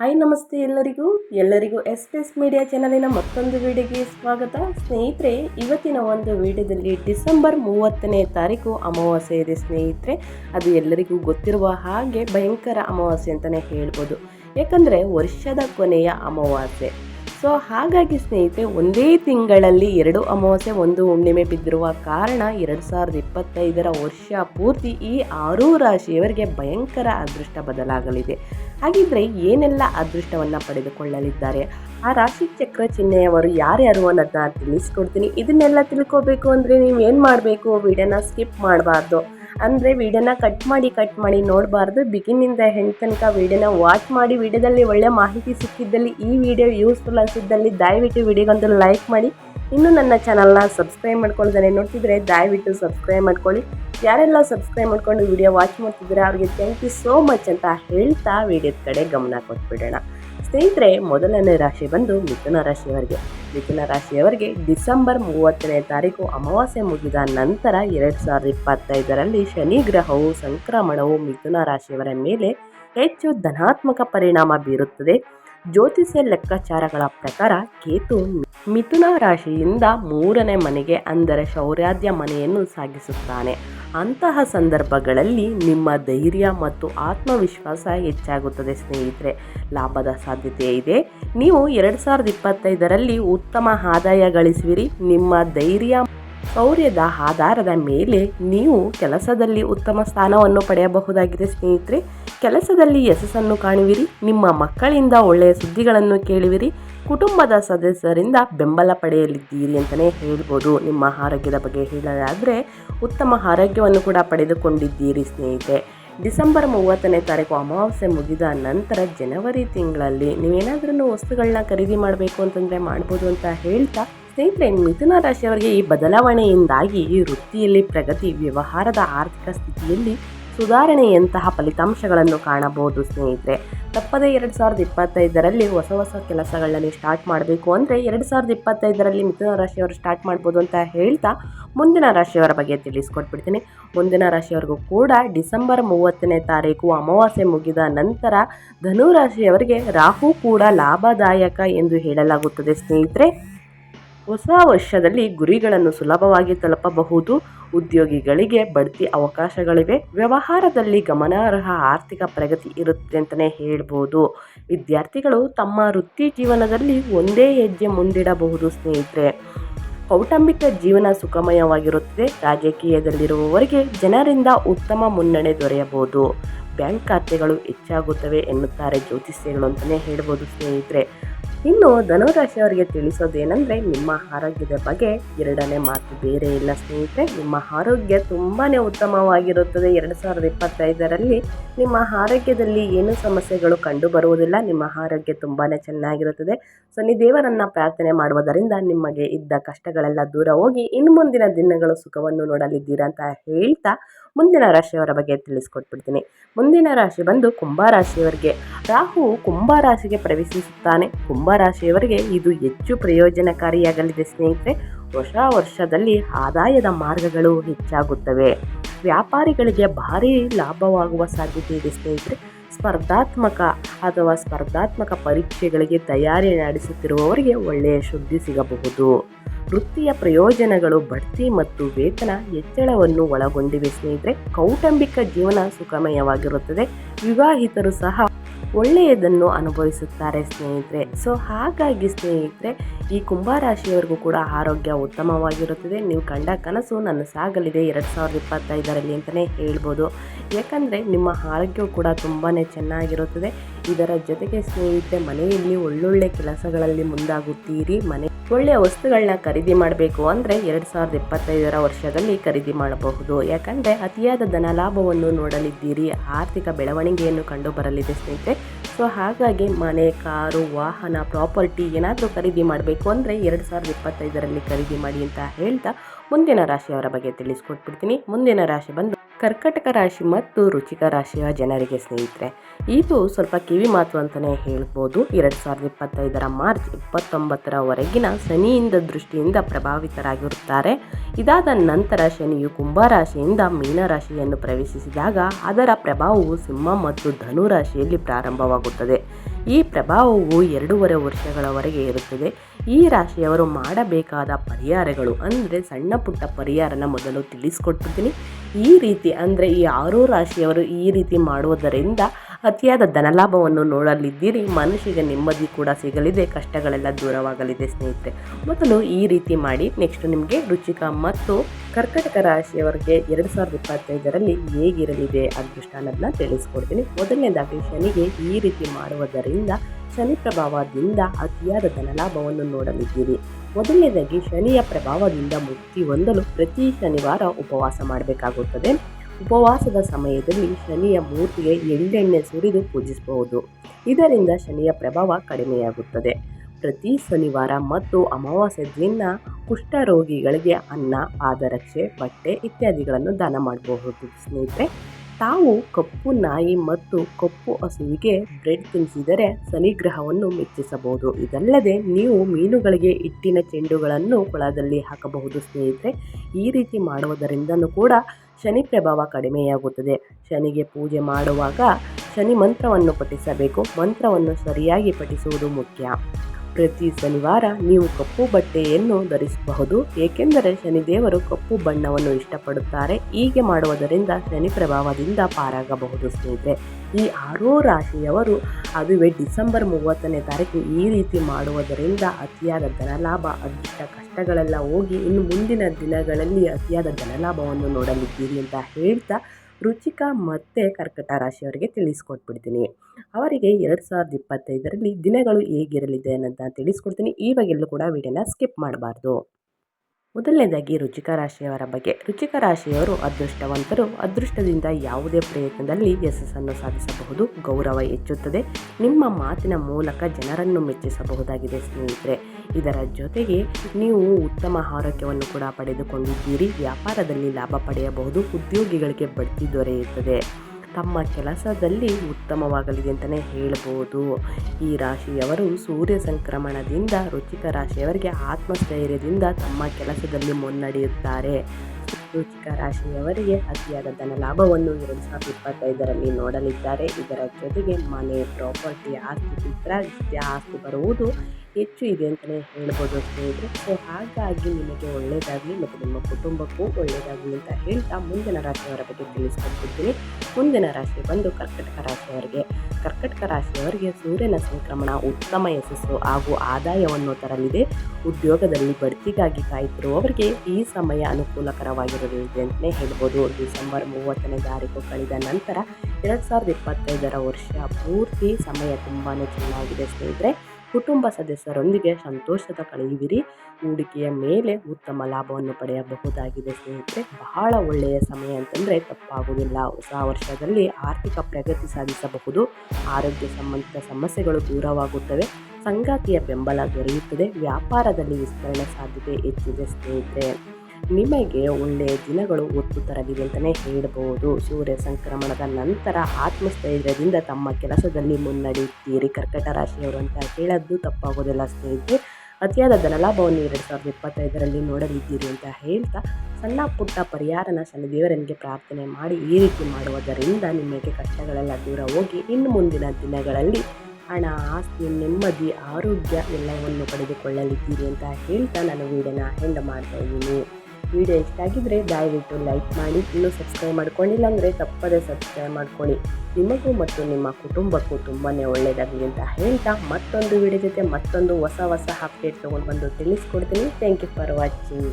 Hi, ನಮಸ್ತೆ ಎಲ್ಲರಿಗೂ. ಎಲ್ಲರಿಗೂ ಎಸ್ ಪಿ ಎಸ್ ಮೀಡಿಯಾ ಚಾನಲಿನ ಮತ್ತೊಂದು ವಿಡಿಯೋಗೆ ಸ್ವಾಗತ. ಸ್ನೇಹಿತರೆ, ಇವತ್ತಿನ ಒಂದು ವಿಡಿಯೋದಲ್ಲಿ ಡಿಸೆಂಬರ್ ಮೂವತ್ತನೇ ತಾರೀಕು ಅಮಾವಾಸ್ಯೆ ಇದೆ ಸ್ನೇಹಿತರೆ. ಅದು ಎಲ್ಲರಿಗೂ ಗೊತ್ತಿರುವ ಹಾಗೆ ಭಯಂಕರ ಅಮಾವಾಸ್ಯೆ ಅಂತಲೇ ಹೇಳ್ಬೋದು. ಯಾಕಂದರೆ ವರ್ಷದ ಕೊನೆಯ ಅಮಾವಾಸ್ಯೆ. ಸೊ, ಹಾಗಾಗಿ ಸ್ನೇಹಿತರೆ, ಒಂದೇ ತಿಂಗಳಲ್ಲಿ ಎರಡು ಅಮಾವಾಸ್ಯೆ, ಒಂದು ಹುಣ್ಣಿಮೆ ಬಿದ್ದಿರುವ ಕಾರಣ ಎರಡು ಸಾವಿರದ ಇಪ್ಪತ್ತೈದರ ವರ್ಷ ಪೂರ್ತಿ ಈ ಆರೂ ರಾಶಿಯವರಿಗೆ ಭಯಂಕರ ಅದೃಷ್ಟ ಬದಲಾಗಲಿದೆ. ಹಾಗಿದ್ರೆ ಏನೆಲ್ಲ ಅದೃಷ್ಟವನ್ನು ಪಡೆದುಕೊಳ್ಳಲಿದ್ದಾರೆ? ಆ ರಾಶಿ ಚಕ್ರ ಚಿಹ್ನೆಯವರು ಯಾರ್ಯಾರು ಅನ್ನೋದನ್ನ ತಿಳಿಸ್ಕೊಡ್ತೀನಿ. ಇದನ್ನೆಲ್ಲ ತಿಳ್ಕೋಬೇಕು ಅಂದರೆ ನೀವು ಏನು ಮಾಡಬೇಕು? ವಿಡಿಯೋನ ಸ್ಕಿಪ್ ಮಾಡಬಾರ್ದು. ಅಂದರೆ ವಿಡಿಯೋನ ಕಟ್ ಮಾಡಿ ಕಟ್ ಮಾಡಿ ನೋಡಬಾರ್ದು. ಬಿಗಿನಿಂದ ಹೆಣ್ ತನಕ ವಿಡಿಯೋನ ವಾಚ್ ಮಾಡಿ, ವಿಡಿಯೋದಲ್ಲಿ ಒಳ್ಳೆ ಮಾಹಿತಿ ಸಿಕ್ಕಿದ್ದಲ್ಲಿ ಈ ವಿಡಿಯೋ ಯೂಸ್ಫುಲ್ ಅನಿಸಿದ್ದಲ್ಲಿ ದಯವಿಟ್ಟು ವಿಡಿಯೋಗೊಂದು ಲೈಕ್ ಮಾಡಿ. ಇನ್ನೂ ನನ್ನ ಚಾನಲ್ನ ಸಬ್ಸ್ಕ್ರೈಬ್ ಮಾಡ್ಕೊಳ್ತಾರೆ ನೋಡ್ತಿದ್ರೆ ದಯವಿಟ್ಟು ಸಬ್ಸ್ಕ್ರೈಬ್ ಮಾಡ್ಕೊಳ್ಳಿ. ಯಾರೆಲ್ಲ ಸಬ್ಸ್ಕ್ರೈಬ್ ಮಾಡ್ಕೊಂಡು ವಿಡಿಯೋ ವಾಚ್ ಮಾಡ್ತಿದ್ರೆ ಅವ್ರಿಗೆ ಥ್ಯಾಂಕ್ ಯು ಸೋ ಮಚ್ ಅಂತ ಹೇಳ್ತಾ ವಿಡಿಯೋದ ಕಡೆ ಗಮನ ಕೊಟ್ಬಿಡೋಣ. ಸ್ನೇಹಿತರೆ, ಮೊದಲನೇ ರಾಶಿ ಬಂದು ಮಿಥುನ ರಾಶಿಯವರಿಗೆ. ಮಿಥುನ ರಾಶಿಯವರಿಗೆ ಡಿಸೆಂಬರ್ ಮೂವತ್ತನೇ ತಾರೀಕು ಅಮಾವಾಸ್ಯೆ ಮುಗಿದ ನಂತರ ಎರಡು ಸಾವಿರದ ಇಪ್ಪತ್ತೈದರಲ್ಲಿ ಶನಿ ಗ್ರಹವು ಸಂಕ್ರಮಣವು ಮಿಥುನ ರಾಶಿಯವರ ಮೇಲೆ ಹೆಚ್ಚು ಧನಾತ್ಮಕ ಪರಿಣಾಮ ಬೀರುತ್ತದೆ. ಜ್ಯೋತಿಷ್ಯ ಲೆಕ್ಕಾಚಾರಗಳ ಪ್ರಕಾರ ಕೇತು ಮಿಥುನ ರಾಶಿಯಿಂದ ಮೂರನೇ ಮನೆಗೆ ಅಂದರೆ ಶೌರ್ಯಾದ್ಯ ಮನೆಯನ್ನು ಸಾಗಿಸುತ್ತಾನೆ. ಅಂತಹ ಸಂದರ್ಭಗಳಲ್ಲಿ ನಿಮ್ಮ ಧೈರ್ಯ ಮತ್ತು ಆತ್ಮವಿಶ್ವಾಸ ಹೆಚ್ಚಾಗುತ್ತದೆ ಸ್ನೇಹಿತರೆ. ಲಾಭದ ಸಾಧ್ಯತೆ ಇದೆ. ನೀವು ಎರಡು ಸಾವಿರದ ಇಪ್ಪತ್ತೈದರಲ್ಲಿ ಉತ್ತಮ ಆದಾಯ ಗಳಿಸುವಿರಿ. ನಿಮ್ಮ ಧೈರ್ಯ ಶೌರ್ಯದ ಆಧಾರದ ಮೇಲೆ ನೀವು ಕೆಲಸದಲ್ಲಿ ಉತ್ತಮ ಸ್ಥಾನವನ್ನು ಪಡೆಯಬಹುದಾಗಿದೆ ಸ್ನೇಹಿತರೆ. ಕೆಲಸದಲ್ಲಿ ಯಶಸ್ಸನ್ನು ಕಾಣುವಿರಿ, ನಿಮ್ಮ ಮಕ್ಕಳಿಂದ ಒಳ್ಳೆಯ ಸುದ್ದಿಗಳನ್ನು ಕೇಳುವಿರಿ, ಕುಟುಂಬದ ಸದಸ್ಯರಿಂದ ಬೆಂಬಲ ಪಡೆಯಲಿದ್ದೀರಿ ಅಂತಲೇ ಹೇಳ್ಬೋದು. ನಿಮ್ಮ ಆರೋಗ್ಯದ ಬಗ್ಗೆ ಹೇಳೋದಾದರೆ ಉತ್ತಮ ಆರೋಗ್ಯವನ್ನು ಕೂಡ ಪಡೆದುಕೊಂಡಿದ್ದೀರಿ ಸ್ನೇಹಿತೆ ಡಿಸೆಂಬರ್ ಮೂವತ್ತನೇ ತಾರೀಕು ಅಮಾವಾಸ್ಯೆ ಮುಗಿದ ನಂತರ ಜನವರಿ ತಿಂಗಳಲ್ಲಿ ನೀವೇನಾದ್ರೂ ವಸ್ತುಗಳನ್ನ ಖರೀದಿ ಮಾಡಬೇಕು ಅಂತಂದರೆ ಮಾಡ್ಬೋದು ಅಂತ ಹೇಳ್ತಾ ಸ್ನೇಹಿತರೆ, ಮಿಥುನ ರಾಶಿಯವರಿಗೆ ಈ ಬದಲಾವಣೆಯಿಂದಾಗಿ ವೃತ್ತಿಯಲ್ಲಿ ಪ್ರಗತಿ, ವ್ಯವಹಾರದ ಆರ್ಥಿಕ ಸ್ಥಿತಿಯಲ್ಲಿ ಸುಧಾರಣೆಯಂತಹ ಫಲಿತಾಂಶಗಳನ್ನು ಕಾಣಬಹುದು ಸ್ನೇಹಿತರೆ. ತಪ್ಪದೇ ಎರಡು ಸಾವಿರದ ಇಪ್ಪತ್ತೈದರಲ್ಲಿ ಹೊಸ ಹೊಸ ಕೆಲಸಗಳನ್ನು ಸ್ಟಾರ್ಟ್ ಮಾಡಬೇಕು ಅಂದರೆ ಎರಡು ಸಾವಿರದ ಇಪ್ಪತ್ತೈದರಲ್ಲಿ ಮಿಥುನ ರಾಶಿಯವರು ಸ್ಟಾರ್ಟ್ ಮಾಡ್ಬೋದು ಅಂತ ಹೇಳ್ತಾ ಮುಂದಿನ ರಾಶಿಯವರ ಬಗ್ಗೆ ತಿಳಿಸ್ಕೊಟ್ಬಿಡ್ತೀನಿ. ಮುಂದಿನ ರಾಶಿಯವರಿಗೂ ಕೂಡ ಡಿಸೆಂಬರ್ ಮೂವತ್ತನೇ ತಾರೀಕು ಅಮಾವಾಸ್ಯೆ ಮುಗಿದ ನಂತರ ಧನು ರಾಶಿಯವರಿಗೆ ರಾಹು ಕೂಡ ಲಾಭದಾಯಕ ಎಂದು ಹೇಳಲಾಗುತ್ತದೆ ಸ್ನೇಹಿತರೆ. ಹೊಸ ವರ್ಷದಲ್ಲಿ ಗುರಿಗಳನ್ನು ಸುಲಭವಾಗಿ ತಲುಪಬಹುದು. ಉದ್ಯೋಗಿಗಳಿಗೆ ಬಡ್ತಿ ಅವಕಾಶಗಳಿವೆ. ವ್ಯವಹಾರದಲ್ಲಿ ಗಮನಾರ್ಹ ಆರ್ಥಿಕ ಪ್ರಗತಿ ಇರುತ್ತೆ ಅಂತಲೇ ಹೇಳ್ಬೋದು. ವಿದ್ಯಾರ್ಥಿಗಳು ತಮ್ಮ ವೃತ್ತಿ ಜೀವನದಲ್ಲಿ ಒಂದೇ ಹೆಜ್ಜೆ ಮುಂದಿಡಬಹುದು ಸ್ನೇಹಿತರೆ. ಕೌಟುಂಬಿಕ ಜೀವನ ಸುಖಮಯವಾಗಿರುತ್ತದೆ. ರಾಜಕೀಯದಲ್ಲಿರುವವರಿಗೆ ಜನರಿಂದ ಉತ್ತಮ ಮುನ್ನಡೆ ದೊರೆಯಬಹುದು. ಬ್ಯಾಂಕ್ ಖಾತೆಗಳು ಹೆಚ್ಚಾಗುತ್ತವೆ ಎನ್ನುತ್ತಾರೆ ಜ್ಯೋತಿಷ್ಯಗಳು ಅಂತಲೇ ಹೇಳ್ಬೋದು ಸ್ನೇಹಿತರೆ. ಇನ್ನು ಧನುರಾಶಿಯವರಿಗೆ ತಿಳಿಸೋದೇನೆಂದರೆ ನಿಮ್ಮ ಆರೋಗ್ಯದ ಬಗ್ಗೆ ಎರಡನೇ ಮಾತು ಬೇರೆ ಇಲ್ಲ ಸ್ನೇಹಿತರೆ. ನಿಮ್ಮ ಆರೋಗ್ಯ ತುಂಬಾ ಉತ್ತಮವಾಗಿರುತ್ತದೆ. ಎರಡು ಸಾವಿರದ ಇಪ್ಪತ್ತೈದರಲ್ಲಿ ನಿಮ್ಮ ಆರೋಗ್ಯದಲ್ಲಿ ಏನು ಸಮಸ್ಯೆಗಳು ಕಂಡು ಬರುವುದಿಲ್ಲ, ನಿಮ್ಮ ಆರೋಗ್ಯ ತುಂಬಾ ಚೆನ್ನಾಗಿರುತ್ತದೆ. ಶನಿ ದೇವರನ್ನು ಪ್ರಾರ್ಥನೆ ಮಾಡುವುದರಿಂದ ನಿಮಗೆ ಇದ್ದ ಕಷ್ಟಗಳೆಲ್ಲ ದೂರ ಹೋಗಿ ಇನ್ನು ಮುಂದಿನ ದಿನಗಳು ಸುಖವನ್ನು ನೋಡಲಿದ್ದೀರಾ ಅಂತ ಹೇಳ್ತಾ ಮುಂದಿನ ರಾಶಿಯವರ ಬಗ್ಗೆ ತಿಳಿಸ್ಕೊಟ್ಬಿಡ್ತೀನಿ. ಮುಂದಿನ ರಾಶಿ ಬಂದು ಕುಂಭ ರಾಶಿಯವರಿಗೆ. ರಾಹು ಕುಂಭ ರಾಶಿಗೆ ಪ್ರವೇಶಿಸುತ್ತಾನೆ. ಕುಂಭ ರಾಶಿಯವರಿಗೆ ಇದು ಹೆಚ್ಚು ಪ್ರಯೋಜನಕಾರಿಯಾಗಲಿದೆ ಸ್ನೇಹಿತರೆ. ಹೊಸ ವರ್ಷದಲ್ಲಿ ಆದಾಯದ ಮಾರ್ಗಗಳು ಹೆಚ್ಚಾಗುತ್ತವೆ. ವ್ಯಾಪಾರಿಗಳಿಗೆ ಭಾರೀ ಲಾಭವಾಗುವ ಸಾಧ್ಯತೆ ಇದೆ ಸ್ನೇಹಿತರೆ. ಸ್ಪರ್ಧಾತ್ಮಕ ಅಥವಾ ಸ್ಪರ್ಧಾತ್ಮಕ ಪರೀಕ್ಷೆಗಳಿಗೆ ತಯಾರಿ ನಡೆಸುತ್ತಿರುವವರಿಗೆ ಒಳ್ಳೆಯ ಸುದ್ದಿ ಸಿಗಬಹುದು. ವೃತ್ತಿಯ ಪ್ರಯೋಜನಗಳು ಬಡ್ತಿ ಮತ್ತು ವೇತನ ಹೆಚ್ಚಳವನ್ನು ಒಳಗೊಂಡಿವೆ ಸ್ನೇಹಿತರೆ. ಕೌಟುಂಬಿಕ ಜೀವನ ಸುಖಮಯವಾಗಿರುತ್ತದೆ. ವಿವಾಹಿತರು ಸಹ ಒಳ್ಳೆಯದನ್ನು ಅನುಭವಿಸುತ್ತಾರೆ ಸ್ನೇಹಿತರೆ. ಸೊ ಹಾಗಾಗಿ ಸ್ನೇಹಿತರೆ, ಈ ಕುಂಭರಾಶಿಯವರಿಗೂ ಕೂಡ ಆರೋಗ್ಯ ಉತ್ತಮವಾಗಿರುತ್ತದೆ. ನೀವು ಕಂಡ ಕನಸು ನನ್ನ ಸಾಗಲಿದೆ ಎರಡು ಸಾವಿರದ ಇಪ್ಪತ್ತೈದರಲ್ಲಿ ಅಂತಲೇ ಹೇಳ್ಬೋದು. ಯಾಕಂದರೆ ನಿಮ್ಮ ಆರೋಗ್ಯವು ಕೂಡ ತುಂಬಾ ಚೆನ್ನಾಗಿರುತ್ತದೆ. ಇದರ ಜೊತೆಗೆ ಸ್ನೇಹಿತರೆ, ಮನೆಯಲ್ಲಿ ಒಳ್ಳೊಳ್ಳೆ ಕೆಲಸಗಳಲ್ಲಿ ಮುಂದಾಗುತ್ತೀರಿ. ಮನೆ ಒಳ್ಳೆಯ ವಸ್ತುಗಳನ್ನ ಖರೀದಿ ಮಾಡಬೇಕು ಅಂದರೆ ಎರಡು ಸಾವಿರದ ಇಪ್ಪತ್ತೈದರ ವರ್ಷದಲ್ಲಿ ಖರೀದಿ ಮಾಡಬಹುದು. ಯಾಕಂದರೆ ಅತಿಯಾದ ಧನ ಲಾಭವನ್ನು ನೋಡಲಿದ್ದೀರಿ. ಆರ್ಥಿಕ ಬೆಳವಣಿಗೆಯನ್ನು ಕಂಡು ಬರಲಿದೆ ಸ್ನೇಹಿತರೆ. ಸೊ ಹಾಗಾಗಿ ಮನೆ, ಕಾರು, ವಾಹನ, ಪ್ರಾಪರ್ಟಿ ಏನಾದರೂ ಖರೀದಿ ಮಾಡಬೇಕು ಅಂದರೆ ಎರಡು ಸಾವಿರದ ಇಪ್ಪತ್ತೈದರಲ್ಲಿ ಖರೀದಿ ಮಾಡಿ ಅಂತ ಹೇಳ್ತಾ ಮುಂದಿನ ರಾಶಿಯವರ ಬಗ್ಗೆ ತಿಳಿಸ್ಕೊಟ್ಬಿಡ್ತೀನಿ. ಮುಂದಿನ ರಾಶಿ ಬಂದು ಕರ್ಕಟಕ ರಾಶಿ ಮತ್ತು ರುಚಿಕ ರಾಶಿಯ ಜನರಿಗೆ ಸ್ನೇಹಿತರೆ, ಇದು ಸ್ವಲ್ಪ ಕಿವಿ ಮಾತು ಅಂತಲೇ ಹೇಳ್ಬೋದು. ಎರಡು ಸಾವಿರದ ಇಪ್ಪತ್ತೈದರ ಮಾರ್ಚ್ ಇಪ್ಪತ್ತೊಂಬತ್ತರವರೆಗಿನ ಶನಿಯಿಂದ ದೃಷ್ಟಿಯಿಂದ ಪ್ರಭಾವಿತರಾಗಿರುತ್ತಾರೆ. ಇದಾದ ನಂತರ ಶನಿಯು ಕುಂಭರಾಶಿಯಿಂದ ಮೀನರಾಶಿಯನ್ನು ಪ್ರವೇಶಿಸಿದಾಗ ಅದರ ಪ್ರಭಾವವು ಸಿಂಹ ಮತ್ತು ಧನುರಾಶಿಯಲ್ಲಿ ಪ್ರಾರಂಭವಾಗುತ್ತದೆ. ಈ ಪ್ರಭಾವವು ಎರಡೂವರೆ ವರ್ಷಗಳವರೆಗೆ ಇರುತ್ತದೆ. ಈ ರಾಶಿಯವರು ಮಾಡಬೇಕಾದ ಪರಿಹಾರಗಳು ಅಂದರೆ ಸಣ್ಣ ಪುಟ್ಟ ಪರಿಹಾರನ ಮೊದಲು ತಿಳಿಸ್ಕೊಟ್ಟಿದ್ದೀನಿ. ಈ ರೀತಿ ಅಂದರೆ ಈ ಆರು ರಾಶಿಯವರು ಈ ರೀತಿ ಮಾಡುವುದರಿಂದ ಅತಿಯಾದ ಧನಲಾಭವನ್ನು ನೋಡಲಿದ್ದೀರಿ. ಮನುಷ್ಯಗೆ ನೆಮ್ಮದಿ ಕೂಡ ಸಿಗಲಿದೆ. ಕಷ್ಟಗಳೆಲ್ಲ ದೂರವಾಗಲಿದೆ ಸ್ನೇಹಿತರೆ. ಮೊದಲು ಈ ರೀತಿ ಮಾಡಿ ನೆಕ್ಸ್ಟ್ ನಿಮಗೆ ರುಚಿಕ ಮತ್ತು ಕರ್ಕಟಕ ರಾಶಿಯವರಿಗೆ ಎರಡು ಸಾವಿರದ ಇಪ್ಪತ್ತೈದರಲ್ಲಿ ಹೇಗಿರಲಿದೆ ಅದೃಷ್ಟ ಅನ್ನೋದನ್ನ ತಿಳಿಸ್ಕೊಡ್ತೀನಿ. ಮೊದಲನೇದಾಗಿ, ಶನಿಗೆ ಈ ರೀತಿ ಮಾಡುವುದರಿಂದ ಶನಿ ಪ್ರಭಾವದಿಂದ ಅತಿಯಾದ ಧನಲಾಭವನ್ನು ನೋಡಲಿದ್ದೀರಿ. ಮೊದಲನೇದಾಗಿ, ಶನಿಯ ಪ್ರಭಾವದಿಂದ ಮುಕ್ತಿ ಹೊಂದಲು ಪ್ರತಿ ಶನಿವಾರ ಉಪವಾಸ ಮಾಡಬೇಕಾಗುತ್ತದೆ. ಉಪವಾಸದ ಸಮಯದಲ್ಲಿ ಶನಿಯ ಮೂರ್ತಿಗೆ ಎಳ್ಳೆಣ್ಣೆ ಸುರಿದು ಪೂಜಿಸಬಹುದು. ಇದರಿಂದ ಶನಿಯ ಪ್ರಭಾವ ಕಡಿಮೆಯಾಗುತ್ತದೆ. ಪ್ರತಿ ಶನಿವಾರ ಮತ್ತು ಅಮಾವಾಸ್ಯೆ ದಿನ ಕುಷ್ಠರೋಗಿಗಳಿಗೆ ಅನ್ನ ಪಾದರಕ್ಷೆ ಬಟ್ಟೆ ಇತ್ಯಾದಿಗಳನ್ನು ದಾನ ಮಾಡಬಹುದು. ಸ್ನೇಹಿತರೆ, ತಾವು ಕಪ್ಪು ನಾಯಿ ಮತ್ತು ಕಪ್ಪು ಹಸುವಿಗೆ ಬ್ರೆಡ್ ತಿನ್ನಿಸಿದರೆ ಶನಿಗ್ರಹವನ್ನು ಮೆಚ್ಚಿಸಬಹುದು. ಇದಲ್ಲದೆ ನೀವು ಮೀನುಗಳಿಗೆ ಹಿಟ್ಟಿನ ಚೆಂಡುಗಳನ್ನು ಕೊಳದಲ್ಲಿ ಹಾಕಬಹುದು. ಸ್ನೇಹಿತರೆ, ಈ ರೀತಿ ಮಾಡುವುದರಿಂದಲೂ ಕೂಡ ಶನಿ ಪ್ರಭಾವ ಕಡಿಮೆಯಾಗುತ್ತದೆ. ಶನಿಗೆ ಪೂಜೆ ಮಾಡುವಾಗ ಶನಿ ಮಂತ್ರವನ್ನು ಪಠಿಸಬೇಕು. ಮಂತ್ರವನ್ನು ಸರಿಯಾಗಿ ಪಠಿಸುವುದು ಮುಖ್ಯ. ಪ್ರತಿ ಶನಿವಾರ ನೀವು ಕಪ್ಪು ಬಟ್ಟೆಯನ್ನು ಧರಿಸಬಹುದು. ಏಕೆಂದರೆ ಶನಿದೇವರು ಕಪ್ಪು ಬಣ್ಣವನ್ನು ಇಷ್ಟಪಡುತ್ತಾರೆ. ಹೀಗೆ ಮಾಡುವುದರಿಂದ ಶನಿ ಪ್ರಭಾವದಿಂದ ಪಾರಾಗಬಹುದು ಸ್ನೇಹಿತರೆ. ಈ ಆರೋ ರಾಶಿಯವರು ಅದುವೇ ಡಿಸೆಂಬರ್ ಮೂವತ್ತನೇ ತಾರೀಕು ಈ ರೀತಿ ಮಾಡುವುದರಿಂದ ಅತಿಯಾದ ಧನಲಾಭ ಅದೃಷ್ಟ ಕಷ್ಟಗಳೆಲ್ಲ ಹೋಗಿ ಇನ್ನು ಮುಂದಿನ ದಿನಗಳಲ್ಲಿ ಅತಿಯಾದ ಧನಲಾಭವನ್ನು ನೋಡಲಿದ್ದೀರಿ ಅಂತ ಹೇಳ್ತಾ ರುಚಿಕ ಮತ್ತು ಕರ್ಕಟ ರಾಶಿಯವರಿಗೆ ತಿಳಿಸ್ಕೊಟ್ಬಿಡ್ತೀನಿ. ಅವರಿಗೆ ಎರಡು ಸಾವಿರದ ಇಪ್ಪತ್ತೈದರಲ್ಲಿ ದಿನಗಳು ಹೇಗಿರಲಿದೆ ಅನ್ನೋದನ್ನ ತಿಳಿಸ್ಕೊಡ್ತೀನಿ. ಇವಾಗೆಲ್ಲೂ ಕೂಡ ವಿಡಿಯೋನ ಸ್ಕಿಪ್ ಮಾಡಬಾರ್ದು. ಮೊದಲನೇದಾಗಿ ರುಚಿಕ ರಾಶಿಯವರ ಬಗ್ಗೆ. ರುಚಿಕ ರಾಶಿಯವರು ಅದೃಷ್ಟವಂತರು. ಅದೃಷ್ಟದಿಂದ ಯಾವುದೇ ಪ್ರಯತ್ನದಲ್ಲಿ ಯಶಸ್ಸನ್ನು ಸಾಧಿಸಬಹುದು. ಗೌರವ ಹೆಚ್ಚುತ್ತದೆ. ನಿಮ್ಮ ಮಾತಿನ ಮೂಲಕ ಜನರನ್ನು ಮೆಚ್ಚಿಸಬಹುದಾಗಿದೆ ಸ್ನೇಹಿತರೆ. ಇದರ ಜೊತೆಗೆ ನೀವು ಉತ್ತಮ ಆರೋಗ್ಯವನ್ನು ಕೂಡ ಪಡೆದುಕೊಂಡಿದ್ದೀರಿ. ವ್ಯಾಪಾರದಲ್ಲಿ ಲಾಭ ಪಡೆಯಬಹುದು. ಉದ್ಯೋಗಿಗಳಿಗೆ ಬಡ್ತಿ ದೊರೆಯುತ್ತದೆ. ತಮ್ಮ ಕೆಲಸದಲ್ಲಿ ಉತ್ತಮವಾಗಲಿದೆ ಅಂತಲೇ ಹೇಳ್ಬೋದು. ಈ ರಾಶಿಯವರು ಸೂರ್ಯ ಸಂಕ್ರಮಣದಿಂದ ರುಚಿಕ ರಾಶಿಯವರಿಗೆ ಆತ್ಮಸ್ಥೈರ್ಯದಿಂದ ತಮ್ಮ ಕೆಲಸದಲ್ಲಿ ಮುನ್ನಡೆಯುತ್ತಾರೆ. ರುಚಿಕ ರಾಶಿಯವರಿಗೆ ಅತಿಯಾದ ಧನ ಲಾಭವನ್ನು ಎರಡು ಸಾವಿರದ ಇಪ್ಪತ್ತೈದರಲ್ಲಿ ನೋಡಲಿದ್ದಾರೆ. ಇದರ ಜೊತೆಗೆ ಮನೆ ಪ್ರಾಪರ್ಟಿ ಆಸ್ತಿ, ಚಿತ್ರ ಆಸ್ತಿ ಬರುವುದು ಹೆಚ್ಚು ಇದೆ ಅಂತಲೇ ಹೇಳ್ಬೋದು ಸ್ನೇಹಿತರೆ ಸೊ ಹಾಗಾಗಿ ನಿಮಗೆ ಒಳ್ಳೆಯದಾಗಲಿ ಮತ್ತು ನಿಮ್ಮ ಕುಟುಂಬಕ್ಕೂ ಒಳ್ಳೆಯದಾಗಲಿ ಅಂತ ಹೇಳ್ತಾ ಮುಂದಿನ ರಾಶಿಯವರ ಬಗ್ಗೆ ತಿಳಿಸ್ಕೊಡ್ತಿದ್ದೀನಿ. ಮುಂದಿನ ರಾಶಿ ಬಂದು ಕರ್ಕಟಕ ರಾಶಿಯವರಿಗೆ. ಕರ್ಕಟಕ ರಾಶಿಯವರಿಗೆ ಸೂರ್ಯನ ಸಂಕ್ರಮಣ ಉತ್ತಮ ಯಶಸ್ಸು ಹಾಗೂ ಆದಾಯವನ್ನು ತರಲಿದೆ. ಉದ್ಯೋಗದಲ್ಲಿ ಬಡ್ತಿಗಾಗಿ ಕಾಯುತ್ತಿರುವವರಿಗೆ ಈ ಸಮಯ ಅನುಕೂಲಕರವಾಗಿರಲಿದೆ ಅಂತಲೇ ಹೇಳ್ಬೋದು. ಡಿಸೆಂಬರ್ ಮೂವತ್ತನೇ ತಾರೀಕು ಕಳೆದ ನಂತರ ಎರಡು ಸಾವಿರದ ಇಪ್ಪತ್ತೈದರ ವರ್ಷ ಪೂರ್ತಿ ಸಮಯ ತುಂಬಾ ಚೆನ್ನಾಗಿದೆ ಸ್ನೇಹಿತರೆ. ಕುಟುಂಬ ಸದಸ್ಯರೊಂದಿಗೆ ಸಂತೋಷದ ಕಳೆಯುವಿರಿ. ಹೂಡಿಕೆಯ ಮೇಲೆ ಉತ್ತಮ ಲಾಭವನ್ನು ಪಡೆಯಬಹುದಾಗಿದೆ ಸ್ನೇಹಿತರೆ. ಬಹಳ ಒಳ್ಳೆಯ ಸಮಯ ಅಂತಂದರೆ ತಪ್ಪಾಗುವುದಿಲ್ಲ. ಹೊಸ ವರ್ಷದಲ್ಲಿ ಆರ್ಥಿಕ ಪ್ರಗತಿ ಸಾಧಿಸಬಹುದು. ಆರೋಗ್ಯ ಸಂಬಂಧಿತ ಸಮಸ್ಯೆಗಳು ದೂರವಾಗುತ್ತವೆ. ಸಂಗಾತಿಯ ಬೆಂಬಲ ದೊರೆಯುತ್ತದೆ. ವ್ಯಾಪಾರದಲ್ಲಿ ವಿಸ್ತರಣೆ ಸಾಧ್ಯತೆ ಹೆಚ್ಚಿದೆ ಸ್ನೇಹಿತರೆ. ನಿಮಗೆ ಒಳ್ಳೆಯ ದಿನಗಳು ಒತ್ತು ತರಲಿದೆ ಅಂತಲೇ ಹೇಳಬಹುದು. ಸೂರ್ಯ ಸಂಕ್ರಮಣದ ನಂತರ ಆತ್ಮಸ್ಥೈರ್ಯದಿಂದ ತಮ್ಮ ಕೆಲಸದಲ್ಲಿ ಮುನ್ನಡೆಯುತ್ತೀರಿ. ಕರ್ಕಟ ರಾಶಿಯವರು ಅಂತ ಹೇಳೋದು ತಪ್ಪಾಗೋದಿಲ್ಲ ಸ್ನೇಹಿತರೆ. ಅತಿಯಾದ ಧನಲಾಭವನ್ನು ಎರಡು ಸಾವಿರದ ಇಪ್ಪತ್ತೈದರಲ್ಲಿ ನೋಡಲಿದ್ದೀರಿ ಅಂತ ಹೇಳ್ತಾ ಸಣ್ಣ ಪುಟ್ಟ ಪರಿಹಾರನ ಸಣ್ಣ ದೇವರನಿಗೆ ಪ್ರಾರ್ಥನೆ ಮಾಡಿ ಈ ರೀತಿ ಮಾಡುವುದರಿಂದ ನಿಮಗೆ ಕಷ್ಟಗಳೆಲ್ಲ ದೂರ ಹೋಗಿ ಇನ್ನು ಮುಂದಿನ ದಿನಗಳಲ್ಲಿ ಹಣ, ಆಸ್ತಿ, ನೆಮ್ಮದಿ, ಆರೋಗ್ಯ ಎಲ್ಲವನ್ನು ಪಡೆದುಕೊಳ್ಳಲಿದ್ದೀರಿ ಅಂತ ಹೇಳ್ತಾ ನಾನು ವೀಡಿಯೋನ ಹೆಂಡ್ ಮಾಡ್ತಾ ಇದ್ದೀನಿ. ವಿಡಿಯೋ ಇಷ್ಟ ಆಗಿದ್ದರೆ ದಯವಿಟ್ಟು ಲೈಕ್ ಮಾಡಿ, ಇನ್ನೂ ಸಬ್ಸ್ಕ್ರೈಬ್ ಮಾಡ್ಕೊಂಡಿಲ್ಲ ಅಂದರೆ ತಪ್ಪದೇ ಸಬ್ಸ್ಕ್ರೈಬ್ ಮಾಡ್ಕೊಳ್ಳಿ. ನಿಮಗೂ ಮತ್ತು ನಿಮ್ಮ ಕುಟುಂಬಕ್ಕೂ ತುಂಬಾ ಒಳ್ಳೆಯದಾಗಲಿ ಅಂತ ಹೇಳ್ತಾ ಮತ್ತೊಂದು ವಿಡಿಯೋ ಜೊತೆ ಮತ್ತೊಂದು ಹೊಸ ಹೊಸ ಅಪ್ಡೇಟ್ ತೊಗೊಂಡು ಬಂದು ತಿಳಿಸ್ಕೊಡ್ತೀನಿ. Thank you for watching